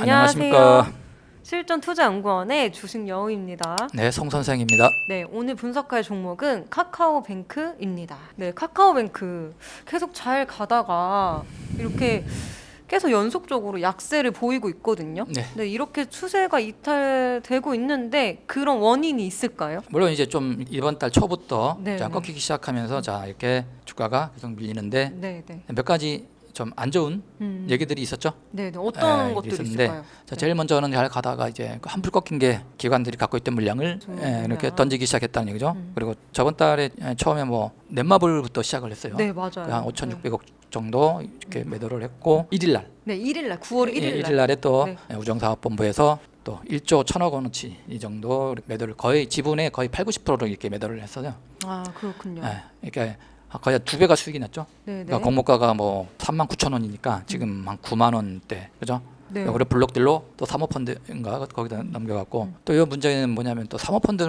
안녕하십니까. 실전 투자 연구원의 주식 여우입니다. 네, 송 선생입니다. 네, 오늘 분석할 종목은 카카오뱅크입니다. 네, 카카오뱅크 계속 잘 가다가 이렇게 계속 연속적으로 약세를 보이고 있거든요. 네. 네, 이렇게 추세가 이탈되고 있는데 그런 원인이 있을까요? 물론 이제 좀 이번 달 초부터 네, 자 네. 꺾이기 시작하면서 자 이렇게 주가가 계속 밀리는데 네, 네. 몇 가지 좀 안 좋은 음, 얘기들이 있었죠. 네, 네. 어떤 에, 것들이 있었는데 있을까요? 자 제일 먼저는 잘 가다가 이제 그 한풀 꺾인 게 기관들이 갖고 있던 물량을 예, 이렇게. 던지기 시작했다는 얘기죠. 음. 그리고 저번 달에 예, 처음에 뭐 넷마블부터 시작을 했어요. 네, 맞아요. 그 한 5,600억 정도 이렇게 매도를 했고 1일 날 네, 1일 날 9월 1일 날. 1일 날에 또 네. 우정사업본부에서 또 1조 1천억 원어치 이 정도 매도를 거의 지분의 거의 8, 90%를 이렇게 매도를 했어요. 아, 그렇군요. 예, 이렇게 거의 두 배가 수익이 났죠. 네, 네. 그러니까 공모가가 뭐 3만 9천 원이니까 지금 한 9만 원대, 그죠? 네. 그리고 블록들로 또 사모펀드인가 거기다 넘겨갖고 음. 또이 문제는 뭐냐면 또 사모펀드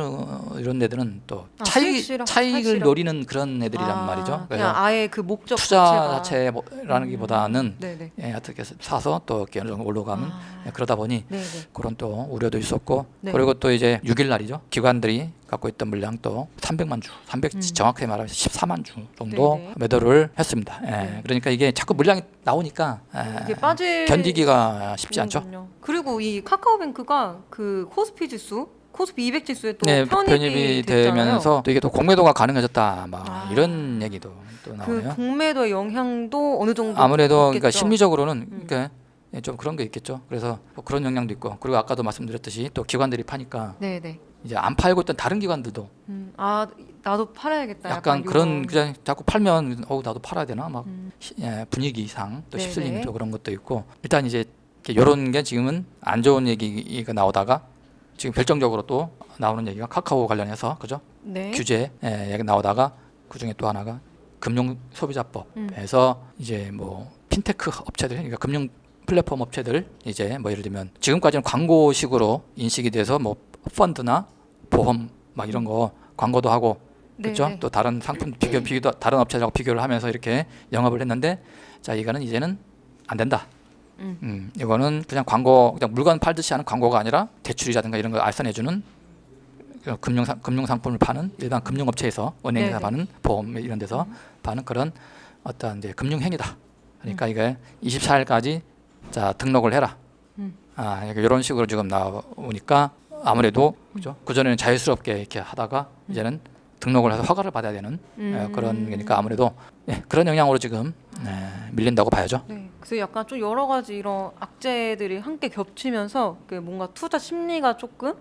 이런 데들은 또 아, 차익 수익실현, 차익을 차익실현. 노리는 그런 애들이란 아, 말이죠. 그래서 아예 그 목적 투자 자체가. 자체라는 기보다는 네, 네. 예, 어떻게 사서 또 이렇게 어느 정도 올라가면 아. 예, 그러다 보니 네, 네. 그런 또 우려도 있었고 네. 그리고 또 이제 6일 날이죠. 기관들이 갖고 있던 물량 또 300만 주, 300 음. 정확하게 말하면 14만 주 정도 네네. 매도를 했습니다. 예, 네. 그러니까 이게 자꾸 물량이 나오니까 예, 빠질 견디기가 쉽지 않죠. 그리고 이 카카오뱅크가 그 코스피 지수, 코스피 200 지수에 또 네, 편입이, 편입이. 되면서 또 이게 또 공매도가 가능해졌다, 막 아. 이런 얘기도 또그 나오네요. 공매도의 영향도 어느 정도 아무래도 그러니까 있겠죠. 심리적으로는 음. 그러니까 예, 좀 그런 게 있겠죠. 그래서 뭐 그런 영향도 있고 그리고 아까도 말씀드렸듯이 또 기관들이 파니까 네, 네. 이제 안 팔고 있던 다른 기관들도 음, 아 나도 팔아야겠다. 약간 그런 그냥 자꾸 팔면 어우 나도 팔아야 되나 막 음, 시- 예, 분위기상 또 네네. 휩쓸리는 또 그런 것도 있고 일단 이제 이런 게 지금은 안 좋은 얘기가 나오다가 지금 결정적으로 또 나오는 얘기가 카카오 관련해서 그죠 네. 규제 예, 얘기 나오다가 그 중에 또 하나가 금융 음. 소비자법에서 이제 뭐 핀테크 업체들 그러니까 금융 플랫폼 업체들 이제 뭐 예를 들면 지금까지는 광고식으로 인식이 돼서 뭐 펀드나 보험 막 이런 거 광고도 하고 그렇죠? 네, 네. 또 다른 상품 비교 비교 다른 업체하고 비교를 하면서 이렇게 영업을 했는데 자 이거는 이제는 안 된다. 음. 음, 이거는 그냥 광고 그냥 물건 팔듯이 하는 광고가 아니라 대출이라든가 이런 걸 알선해주는 그 금융 상 금융 상품을 파는 일반 금융 업체에서 은행에서 네네. 파는 보험 이런 데서 파는 그런 어떤 이제 금융 행위다. 그러니까 이게 24일까지 자 등록을 해라. 음. 아 이런 식으로 지금 나오니까 아무래도 그죠? 그 전에는 자유스럽게 이렇게 하다가 이제는 등록을 해서 허가를 받아야 되는 예, 음. 그런 거니까 아무래도 예, 그런 영향으로 지금 예, 밀린다고 봐야죠. 네. 그래서 약간 좀 여러 가지 이런 악재들이 함께 겹치면서 그 뭔가 투자 심리가 조금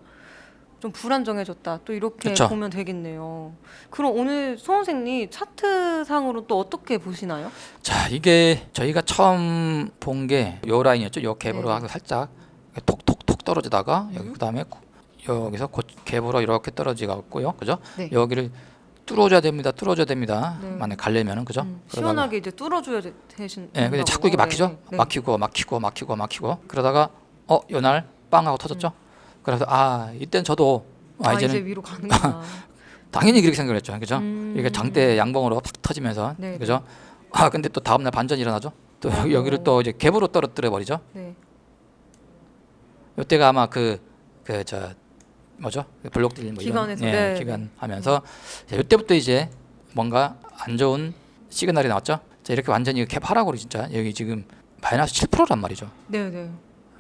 좀 불안정해졌다. 또 이렇게 그쵸. 보면 되겠네요. 그럼 오늘 소 선생님 차트 상으로 또 어떻게 보시나요? 자 이게 저희가 처음 본 게 요 라인이었죠. 요 갭으로 네. 살짝 톡톡톡 떨어지다가 여기 음. 그다음에 고- 여기서 고, 갭으로 이렇게 떨어지고요. 그죠? 네. 여기를 뚫어줘야 됩니다. 뚫어줘야 됩니다. 네. 만약 가려면은 그죠? 음, 시원하게 이제 뚫어줘야 되- 되신. 예, 근데 자꾸 이게 막히죠. 네, 네. 막히고 막히고 막히고 막히고 그러다가 어 요날 빵 하고 터졌죠. 그래서 아 이땐 저도 아, 아, 이제는 이제 위로 가는구나. 당연히 그렇게 생각을 했죠. 그죠? 음. 이게 장대 양봉으로 팍 터지면서 네, 그죠? 아 근데 또 다음 날 반전이 일어나죠. 또 아이고. 여기를 또 이제 갭으로 떨어뜨려 버리죠. 네. 이때가 아마 그 그 저 뭐죠? 그 블록딜 뭐 기관에서, 이런 예, 네, 기간 하면서 자, 이때부터 이제 뭔가 안 좋은 시그널이 나왔죠. 자, 이렇게 완전히 캡 하라고 그래 진짜 여기 지금 마이너스 7%란 말이죠. 네, 네.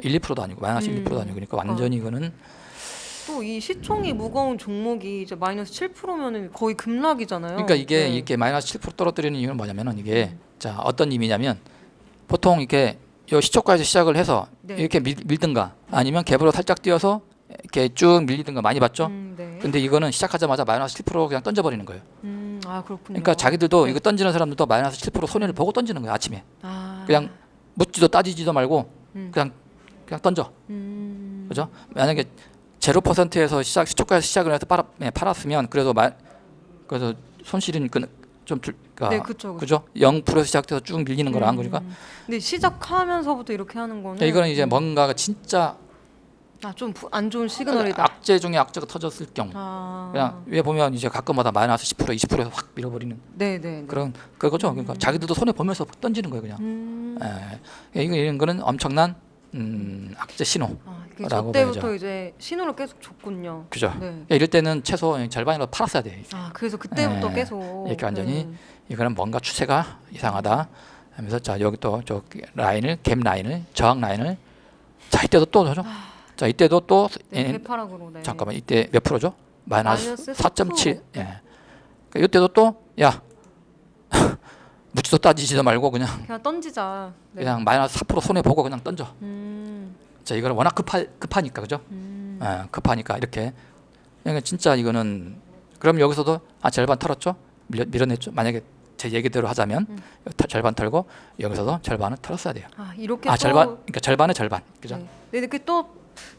1, 2%도 아니고 마이너스 음. 1, 2%도 아니고 그러니까 완전히 이거는 또 이 시총이 무거운 종목이 이제 마이너스 7%면은 거의 급락이잖아요. 그러니까 이게 네. 이렇게 마이너스 7% 떨어뜨리는 이유는 뭐냐면은 이게 음. 자 어떤 의미냐면 보통 이렇게 요 시초가에서 시작을 해서 네. 이렇게 밀, 밀든가 아니면 갭으로 살짝 뛰어서 이렇게 쭉 밀리든가 많이 봤죠. 음, 네. 근데 이거는 시작하자마자 마이너스 7% 그냥 던져버리는 거예요. 음, 아 그렇군요. 그러니까 자기들도 네. 이거 던지는 사람들도 마이너스 7% 손해를 보고 던지는 거예요 아침에. 아, 그냥 묻지도 따지지도 말고 음. 그냥 그냥 던져. 음, 그죠? 만약에 0%에서 시작 시초가에서 시작을 해서 팔았, 예, 팔았으면 그래도 마, 그래서 손실은 그, 좀 들, 그러니까 네, 그렇죠. 그죠? 0%에서 시작해서 쭉 밀리는 거랑 그러니까 근데 시작하면서부터 이렇게 하는 거는 그러니까 이거는 이제 뭔가가 진짜 아 좀 안 좋은 시그널이다. 악재 중에 악재가 터졌을 경우 아, 그냥 위에 보면 이제 가끔마다 마이너스 10% 20%에서 확 밀어버리는 네, 네. 네. 그런 그거죠. 그러니까 자기들도 손해 보면서 던지는 거예요, 그냥. 음, 예. 이거 이런 거는 엄청난 음, 악재 신호. 아, 이게 라고 저 때부터 봐야죠. 이제 신호를 계속 줬군요. 그죠? 네. 이럴 때는 최소 절반이라도 팔았어야 돼. 아 그래서 그때부터 네. 계속 이렇게 완전히 네. 이거는 뭔가 추세가 이상하다 하면서 자 여기 또 저 라인을 갭 라인을 저항 라인을 자 이때도 또 저죠. 자 이때도 또 네, 예, 개파락으로 네. 잠깐만 이때 몇 프로죠? 마이너스 마이너스 4.7. 4%. 예. 그러니까 이때도 또야 묻지도 따지지도 말고 그냥 그냥 던지자. 네. 그냥 마이너스 4% 손해 보고 그냥 던져. 음, 자 이거는 워낙 급하 급하니까 그죠? 음. 예, 급하니까 이렇게. 그러니까 진짜 이거는 그럼 여기서도 아 절반 털었죠? 밀어, 밀어냈죠? 만약에 제 얘기대로 하자면 음. 터- 절반 털고 여기서도 절반은 털었어야 돼요. 아 이렇게 아 또 절반 그러니까 절반의 절반 그죠? 네. 근데 이렇게 또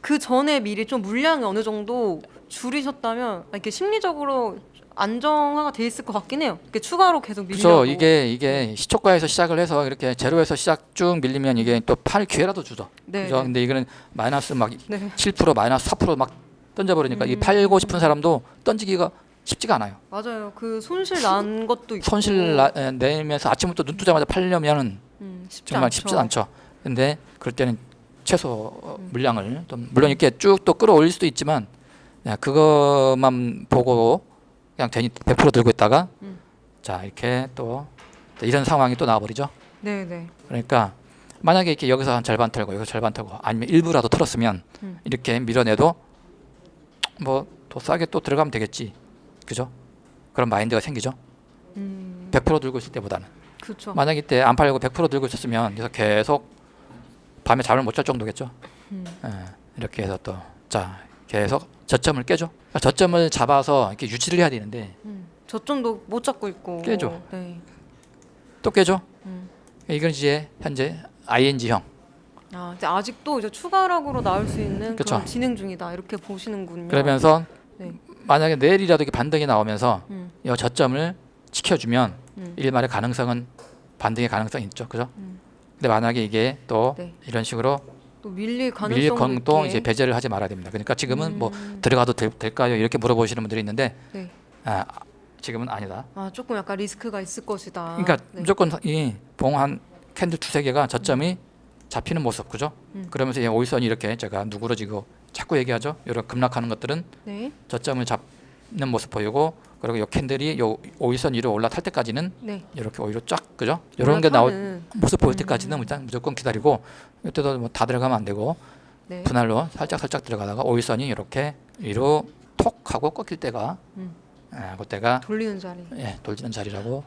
그 전에 미리 좀 물량이 어느 정도 줄이셨다면 아, 이렇게 심리적으로 안정화가 돼 있을 것 같긴 해요. 이렇게 추가로 계속 밀려. 그렇죠. 이게 이게 시초가에서 시작을 해서 이렇게 제로에서 시작 쭉 밀리면 이게 또 팔 기회라도 주죠. 네. 그죠? 근데 이거는 마이너스 막 네. 7% 마이너스 4%막 던져버리니까 이 음. 팔고 싶은 사람도 던지기가 쉽지가 않아요. 맞아요. 그 손실 난 것도 있고. 손실 나, 에, 내면서 아침부터 눈 뜨자마자 팔려면은 음, 쉽지 정말 않죠. 쉽지 않죠. 근데 그럴 때는 최소 어, 물량을 좀 물론 이렇게 쭉 또 끌어올릴 수도 있지만 그냥 그것만 보고 그냥 괜히 100% 들고 있다가 음. 자 이렇게 또 이런 상황이 또 나와버리죠. 네, 네. 그러니까 만약에 이렇게 여기서 한 절반 털고 여기서 절반 털고 아니면 일부라도 털었으면 음. 이렇게 밀어내도 뭐 더 싸게 또 들어가면 되겠지. 그죠? 그런 마인드가 생기죠. 음, 100% 들고 있을 때보다는. 그렇죠. 만약 이때 안 팔고 100% 들고 있었으면 그래서 계속 밤에 잠을 못 잘 정도겠죠. 음. 예, 이렇게 해서 또 자 계속 저점을 깨죠. 그러니까 저점을 잡아서 이렇게 유지를 해야 되는데 음. 저점도 못 잡고 있고. 깨죠. 네. 또 깨죠. 음. 이건 이제 현재 ING형. 아, 이제 아직도 이제 추가락으로 나올 수 있는 그쵸. 그런 진행 중이다. 이렇게 보시는군요. 그러면서 네. 만약에 내일이라도 이렇게 반등이 나오면서 음. 이 저점을 지켜주면 음. 일말의 가능성은 반등의 가능성이 있죠. 그죠? 음. 근데 만약에 이게 또 네. 이런 식으로 또 밀릴 가능성도 밀릴 건도 있게. 이제 배제를 하지 말아야 됩니다. 그러니까 지금은 뭐 음. 들어가도 될, 될까요? 이렇게 물어보시는 분들이 있는데 네. 아, 지금은 아니다. 아 조금 약간 리스크가 있을 것이다. 그러니까 네. 무조건 이 봉 한 캔들 두세 개가 저점이 잡히는 모습 그죠? 음. 그러면서 이 오일선이 이렇게 제가 누그러지고 자꾸 얘기하죠. 이런 급락하는 것들은 네, 저점을 잡 는 모습 보이고 그리고 이 캔들이 요 오일선 위로 올라탈 때까지는 네. 이렇게 오히려 쫙 그죠? 이런 게 나올 올라타는, 모습 보일 음. 때까지는 일단 무조건 기다리고 이때도 뭐 다 들어가면 안 되고 네. 분할로 살짝 살짝 들어가다가 오일선이 이렇게 위로 톡 하고 꺾일 때가 음. 예, 그때가 돌리는 자리. 예, 돌리는 자리라고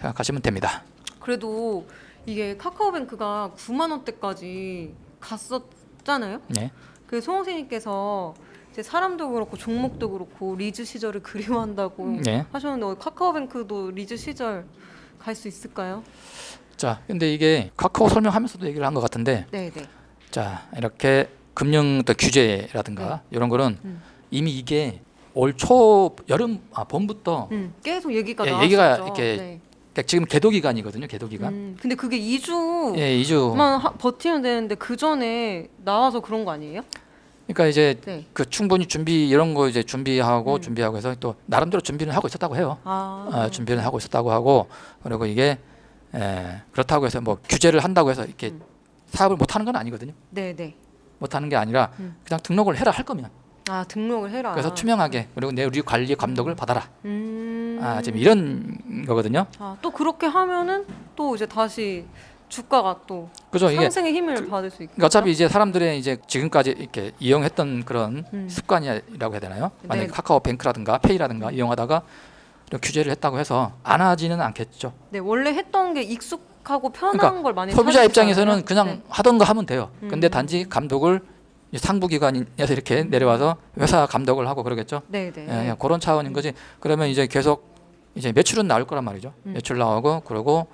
생각하시면 됩니다. 그래도 이게 카카오뱅크가 9만 원대까지 갔었잖아요. 네. 그 송홍생님께서 이제 사람도 그렇고 종목도 그렇고 리즈 시절을 그리워한다고 네. 하셨는데 어, 카카오뱅크도 리즈 시절 갈 수 있을까요? 자, 근데 이게 카카오 설명하면서도 얘기를 한 것 같은데, 네, 네. 자 이렇게 금융 또 규제라든가 이런 거는 음. 이미 이게 올 초 여름 아 봄부터 음, 계속 얘기가 예, 나왔었죠. 얘기가 이렇게 네. 그러니까 지금 개도 기간이거든요. 개도 기간. 음, 근데 그게 2주만 예, 2주. 버티면 되는데 그 전에 나와서 그런 거 아니에요? 그러니까 이제 네. 그 충분히 준비 이런 거 이제 준비하고 음. 준비하고 해서 또 나름대로 준비는 하고 있었다고 해요. 아, 아, 준비는 하고 있었다고 하고 그리고 이게 에, 그렇다고 해서 뭐 규제를 한다고 해서 이렇게 음. 사업을 못 하는 건 아니거든요. 네, 네. 못 하는 게 아니라 음. 그냥 등록을 해라 할 거면 아 등록을 해라. 그래서 투명하게 그리고 내 우리 관리 감독을 받아라. 음. 아 지금 이런 거거든요. 아, 또 그렇게 하면은 또 이제 다시 주가가 또 그죠 이게 상승의 힘을 받을 수 있고. 그러니까 어차피 이제 사람들의 이제 지금까지 이렇게 이용했던 그런 음. 습관이라고 해야 되나요? 만약에 네. 카카오뱅크라든가 페이라든가 이용하다가 이런 규제를 했다고 해서 안 하지는 않겠죠. 네, 원래 했던 게 익숙하고 편한 그러니까 걸 많이 소비자. 입장에서는 그냥 네. 하던 거 하면 돼요. 근데 음. 단지 감독을 이 상부기관에서 이렇게 내려와서 회사 감독을 하고 그러겠죠. 네, 네. 예, 그런 차원인 거지. 그러면 이제 계속 이제 매출은 나올 거란 말이죠. 음. 매출 나오고 그리고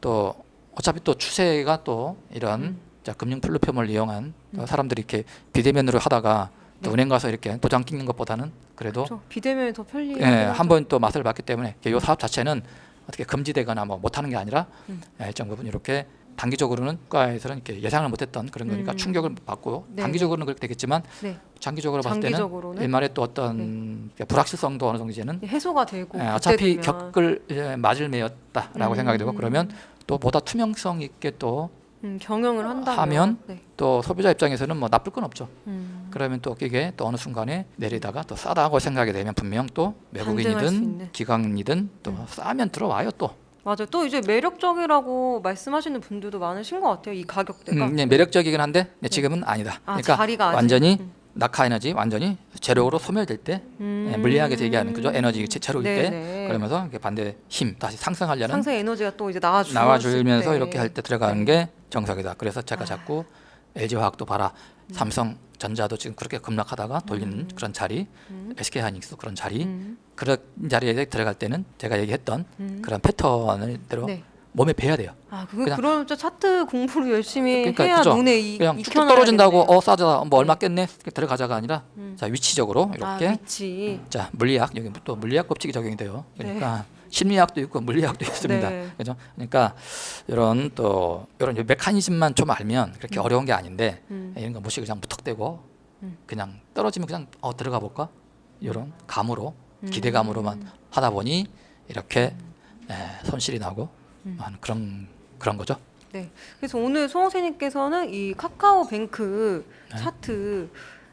또 어차피 또 추세가 또 이런 음. 자, 금융 플랫폼을 이용한 또 음. 사람들이 이렇게 비대면으로 하다가 또 네. 은행 가서 이렇게 도장 찍는 것보다는 그래도 그렇죠. 비대면이 더 편리해요. 예, 한번 또 맛을 봤기 때문에 이 사업 자체는 어떻게 금지되거나 뭐 못하는 게 아니라 음. 예, 일정 부분 이렇게 단기적으로는 국가에서는 이렇게 예상을 못했던 그런 거니까 음. 충격을 받고 네, 단기적으로는 그렇게 되겠지만 네. 장기적으로 봤을 때는 장기적으로는 일말의 또 어떤 불확실성도 어느 정도 이제는 해소가 되고 예, 어차피. 겪을 이제 맞을 매였다라고 음. 생각이 되고 그러면 또 보다 투명성 있게 또 음, 경영을 한다면 하면 네. 또 소비자 입장에서는 뭐 나쁠 건 없죠. 음, 그러면 또 이게 또 어느 순간에 내리다가 또 싸다고 생각이 되면 분명 또. 외국인이든 기관이든 또 음. 싸면 들어와요 또. 맞아요. 또 이제 매력적이라고 말씀하시는 분들도 많으신 것 같아요. 이 가격대가. 음, 네, 매력적이긴 한데 네, 지금은 아니다. 아, 그러니까 자리가 아직- 완전히 음. 낙하 에너지 완전히 제로로 소멸될 때 음. 예, 물리학에서 얘기하는 그죠 에너지 제- 제로일 때 네네. 그러면서 이렇게 반대 힘 다시 상승하려는 상승 에너지가 또 이제 나와주 나와주면서 이렇게 할 때 들어가는 네. 게 정석이다. 그래서 제가 아. 자꾸 LG화학도 봐라, 삼성 전자도 지금 그렇게 급락하다가 돌리는 그런 자리, 음. SK하이닉스도 그런 자리, 음. 그런 자리에 들어갈 때는 제가 얘기했던 음. 그런 패턴을 대로 네. 몸에 배야 돼요. 아, 그거 그냥- 그럼 저 차트 공부를 열심히 그러니까 해야 그죠. 눈에 이, 그냥 쭉쭉 익혀놔야겠네요. 떨어진다고 어 싸다, 뭐 얼마 깼네 이렇게 들어가자가 아니라 음. 자 위치적으로 아, 이렇게 위치. 자 물리학 여기 또 물리학 법칙이 적용이 돼요. 그러니까 심리학도 있고 물리학도 있습니다. 네. 그죠? 그러니까 이런 또 이런 메커니즘만 좀 알면 그렇게 어려운 게 아닌데 음. 이런 거 무시 그냥 무턱대고 음. 그냥 떨어지면 그냥 어 들어가 볼까 이런 감으로 음. 기대감으로만 하다 보니 이렇게 에, 손실이 나고 음. 하는 그런 그런 거죠. 그래서 오늘 송선생님께서는 이 카카오뱅크 네. 차트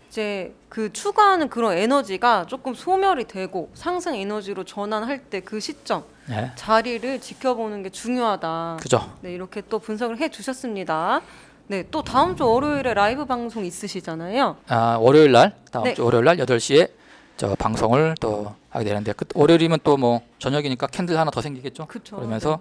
이제 그 추가하는 그런 에너지가 조금 소멸이 되고 상승 에너지로 전환할 때 그 시점 네, 자리를 지켜보는 게 중요하다. 그죠. 네 이렇게 또 분석을 해 주셨습니다. 네 또 다음 주 월요일에 라이브 방송 있으시잖아요. 아, 월요일 날 다음 네. 주 월요일 날 8시에 저 방송을 또 하게 되는데 그 월요일이면 또 뭐 저녁이니까 캔들 하나 더 생기겠죠. 그렇죠. 그러면서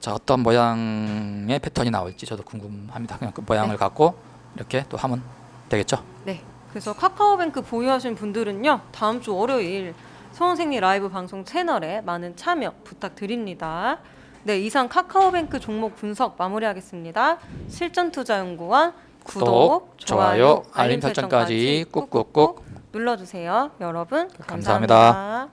자 어떤 모양의 패턴이 나올지 저도 궁금합니다. 그냥 그 모양을 갖고 이렇게 또 하면 되겠죠. 네. 그래서 카카오뱅크 보유하신 분들은요 다음 주 월요일 소원생리 라이브 방송 채널에 많은 참여 부탁드립니다. 네 이상 카카오뱅크 종목 분석 마무리하겠습니다. 실전투자연구원 구독, 좋아요, 알림 설정까지 꾹꾹꾹 눌러주세요. 여러분 감사합니다. 감사합니다.